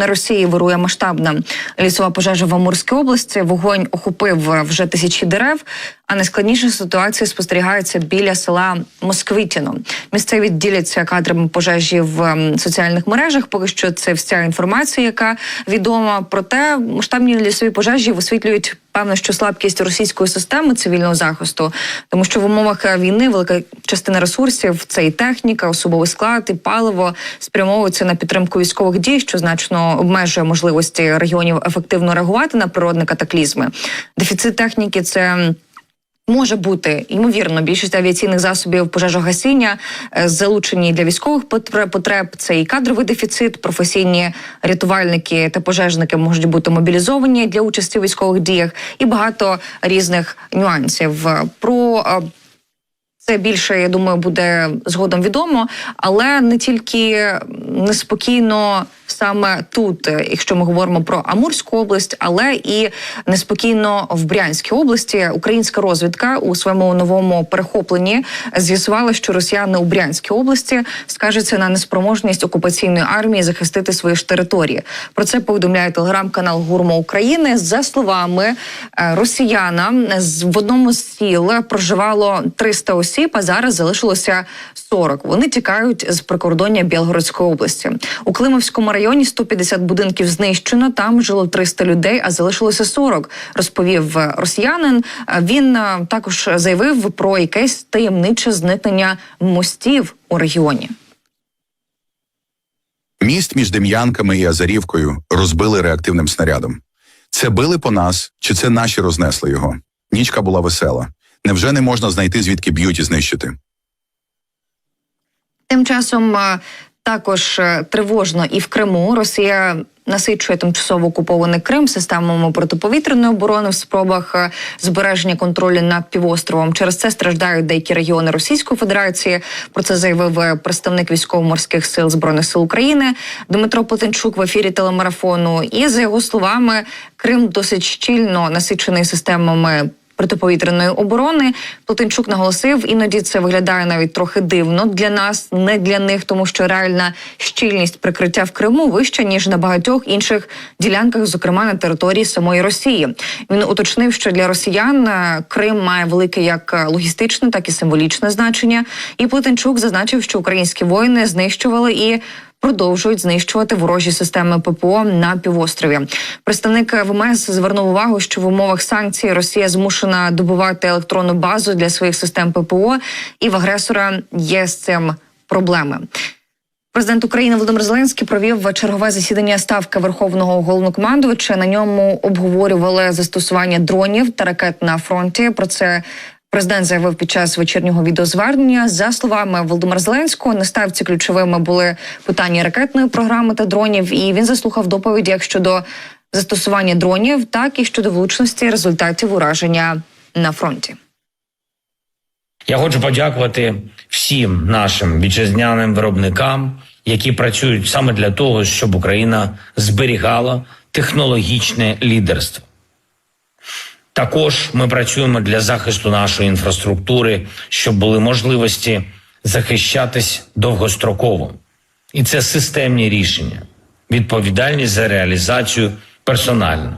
На Росії вирує масштабна лісова пожежа в Амурській області. Вогонь охопив вже тисячі дерев. А найскладніша ситуація спостерігається біля села Москвитіно. Місцеві діляться кадрами пожежі в ем, соціальних мережах. Поки що це вся інформація, яка відома. Проте масштабні лісові пожежі висвітлюють певно, що слабкість російської системи цивільного захисту, тому що в умовах війни велика частина ресурсів це і техніка, особовий склад, і паливо спрямовуються на підтримку військових дій, що значно обмежує можливості регіонів ефективно реагувати на природні катаклізми. Дефіцит техніки це. Може бути ймовірно, більшість авіаційних засобів пожежогасіння е, залучені для військових потре- потреб. Це і кадровий дефіцит, професійні рятувальники та пожежники можуть бути мобілізовані для участі у військових діях, і багато різних нюансів. Про е, це більше, я думаю, буде згодом відомо, але не тільки неспокійно саме тут, якщо ми говоримо про Амурську область, але і неспокійно в Брянській області. Українська розвідка у своєму новому перехопленні з'ясувала, що росіяни у Брянській області скажуться на неспроможність окупаційної армії захистити свої ж території. Про це повідомляє телеграм-канал Гурмо України. За словами е, росіяна, в одному з сіл проживало 300 осіб, а зараз залишилося 40. Вони тікають з прикордоння Білгородської області. У Климовському районі 150 будинків знищено. Там жило 300 людей, а залишилося 40, розповів е, росіянин. Е, Він е, також заявив про якесь таємниче зникнення мостів у регіоні. Міст між Дем'янками і Азарівкою розбили реактивним снарядом. Це били по нас, чи це наші рознесли його? Нічка була весела. Невже не можна знайти, звідки б'ють і знищити? Тим часом е, також е, тривожно і в Криму Росія насичує тимчасово окупований Крим системами протиповітряної оборони в спробах е, збереження контролю над півостровом. Через це страждають деякі регіони Російської Федерації. Про це заявив представник військово-морських сил збройних сил України Дмитро Потенчук в ефірі телемарафону. І за його словами, Крим досить щільно насичений системами протиповітряної оборони. Плотинчук наголосив, іноді це виглядає навіть трохи дивно для нас, не для них, тому що реальна щільність прикриття в Криму вища ніж на багатьох інших ділянках, зокрема на території самої Росії. Він уточнив, що для росіян е, Крим має велике як логістичне, так і символічне значення. І Плотинчук зазначив, що українські воїни знищували і продовжують знищувати ворожі системи ППО на півострові. Представник ВМС звернув увагу, що в умовах санкцій Росія змушена добувати електронну базу для своїх систем ППО, і в агресора є з цим проблеми. Президент України Володимир Зеленський провів чергове засідання ставки Верховного головнокомандувача. На ньому обговорювали застосування дронів та ракет на фронті. Про це президент заявив під час вечірнього відеозвернення. За словами Володимира Зеленського, на ставці ключовими були питання ракетної програми та дронів. І він заслухав доповіді як щодо застосування дронів, так і щодо влучності результатів ураження на фронті. Я хочу подякувати всім нашим вітчизняним виробникам, які працюють саме для того, щоб Україна зберігала технологічне лідерство. Також ми працюємо для захисту нашої інфраструктури, щоб були можливості захищатись довгостроково. І це системні рішення, відповідальність за реалізацію персонально.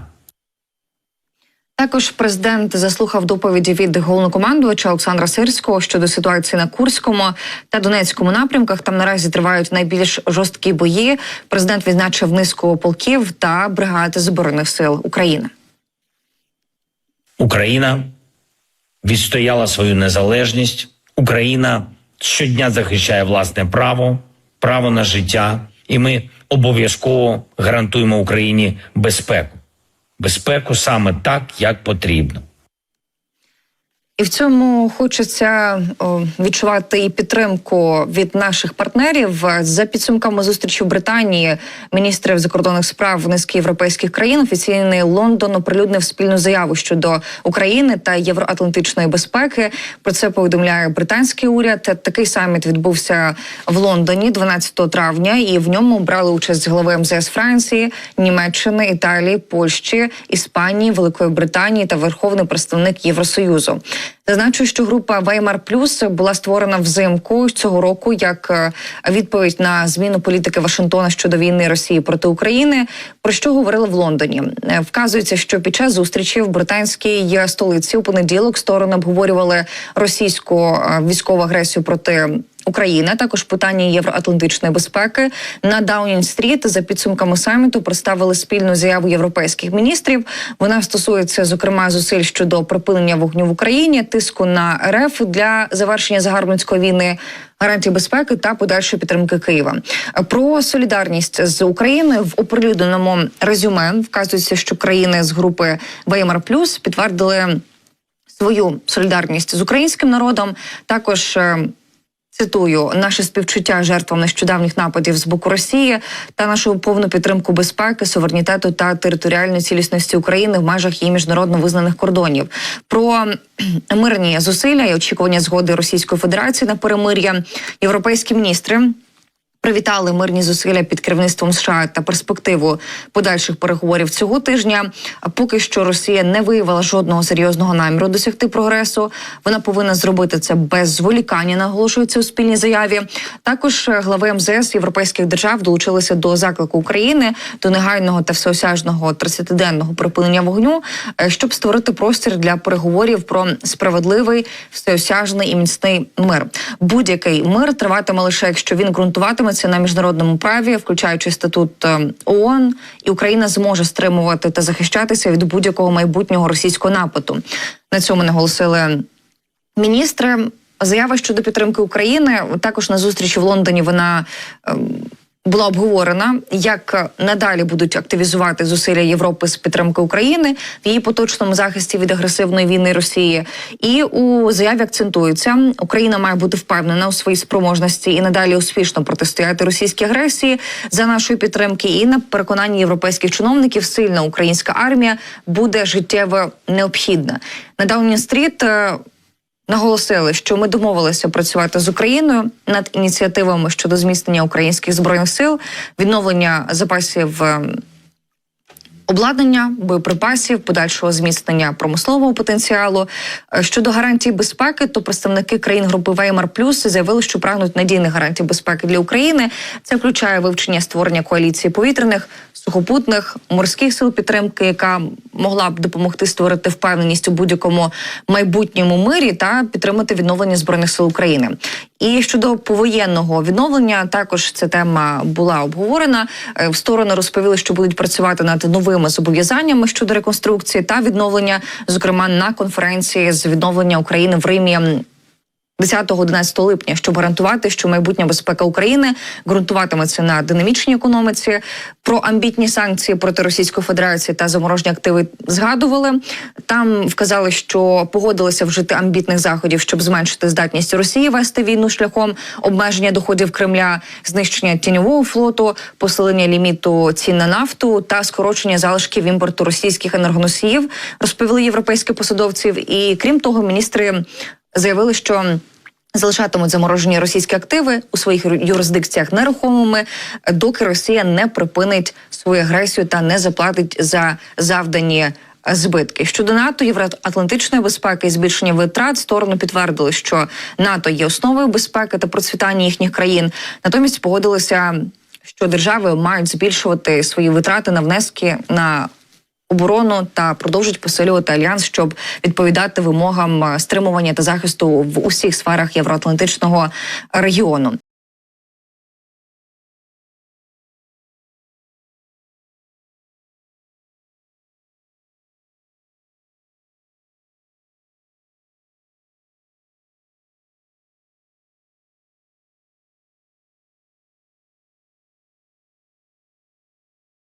Також президент заслухав доповіді від головнокомандувача Олександра Сирського щодо ситуації на Курському та Донецькому напрямках. Там наразі тривають найбільш жорсткі бої. Президент відзначив низку полків та бригад збройних сил України. Україна відстояла свою незалежність. Україна щодня захищає власне право, право на життя, і ми обов'язково гарантуємо Україні безпеку. Безпеку саме так, як потрібно. І в цьому хочеться відчувати і підтримку від наших партнерів за підсумками зустрічі в Британії міністрів закордонних справ низки європейських країн. Офіційний Лондон оприлюднив спільну заяву щодо України та євроатлантичної безпеки. Про це повідомляє британський уряд. Такий саміт відбувся в Лондоні 12 травня, і в ньому брали участь голови МЗС Франції, Німеччини, Італії, Польщі, Іспанії, Великої Британії та верховний представник Євросоюзу. Зазначу, що група Веймар Плюс була створена взимку цього року як е, відповідь на зміну політики Вашингтона щодо війни Росії проти України. Про що говорили в Лондоні? Е, Вказується, що під час зустрічі в британській е, столиці у понеділок сторони обговорювали російську військову агресію проти. України, а також питання євроатлантичної безпеки на Даунінг-стріт за підсумками саміту представили спільну заяву європейських міністрів. Вона стосується зокрема зусиль щодо припинення вогню в Україні, тиску на РФ для завершення загарбницької війни. Гарантії безпеки та подальшої підтримки Києва про солідарність з Україною в оприлюдненому резюме вказується, що країни з групи Веймар Плюс підтвердили свою солідарність з українським народом. Також е, Цитую наше співчуття жертвам нещодавніх нападів з боку Росії та нашу повну підтримку безпеки, суверенітету та територіальної цілісності України в межах її міжнародно визнаних кордонів. Про мирні зусилля і очікування згоди Російської Федерації на перемир'я європейські міністри. Привітали мирні зусилля під керівництвом США та перспективу подальших переговорів цього тижня. Поки що Росія не виявила жодного серйозного наміру досягти прогресу. Вона повинна зробити це без зволікання. Наголошується у спільній заяві. Також е, глави МЗС європейських держав долучилися до заклику України до негайного та всеосяжного 30-денного припинення вогню, е, щоб створити простір для переговорів про справедливий, всеосяжний і міцний мир. Будь-який мир триватиме лише якщо він ґрунтуватиметься на міжнародному праві, включаючи статут е, ООН, і Україна зможе стримувати та захищатися від будь-якого майбутнього російського нападу. На цьому наголосили міністри. Заява щодо підтримки України також на зустрічі в Лондоні вона ем, була обговорена, як надалі будуть активізувати зусилля Європи з підтримки України в її поточному захисті від агресивної війни Росії. І у заяві акцентується, Україна має бути впевнена у своїй спроможності і надалі успішно протистояти російській агресії за нашої підтримки. І на переконанні європейських чиновників сильна українська армія буде життєво необхідна. На Даунінг-стріт е, Наголосили, що ми домовилися працювати з Україною над ініціативами щодо зміцнення українських збройних сил, відновлення запасів е, обладнання, боєприпасів, подальшого зміцнення промислового потенціалу. Е, Щодо гарантій безпеки, то представники країн групи Веймар Плюс заявили, що прагнуть надійних гарантій безпеки для України. Це включає вивчення створення коаліції повітряних. Сухопутних морських сил підтримки, яка могла б допомогти створити впевненість у будь-якому майбутньому мирі та підтримати відновлення збройних сил України. І щодо повоєнного відновлення, також ця тема була обговорена. Е, В сторони розповіли, що будуть працювати над новими зобов'язаннями щодо реконструкції та відновлення, зокрема на конференції з відновлення України в Римі. 10-11 липня, щоб гарантувати, що майбутня безпека України ґрунтуватиметься на динамічній економіці. Про амбітні санкції проти Російської Федерації та заморожені активи згадували. Там вказали, що погодилися вжити амбітних заходів, щоб зменшити здатність Росії вести війну шляхом обмеження доходів Кремля, знищення тіньового флоту, посилення ліміту цін на нафту та скорочення залишків імпорту російських енергоносіїв, розповіли європейські посадовців. І крім того, міністри заявили, що залишатимуть заморожені російські активи у своїх юрисдикціях нерухомими, доки Росія не припинить свою агресію та не заплатить за завдані. Збитки щодо НАТО, євроатлантичної безпеки і збільшення витрат сторони підтвердили, що НАТО є основою безпеки та процвітання їхніх країн. Натомість погодилися, що держави мають збільшувати свої витрати на внески на оборону та продовжить посилювати альянс, щоб відповідати вимогам е, стримування та захисту в усіх сферах євроатлантичного регіону.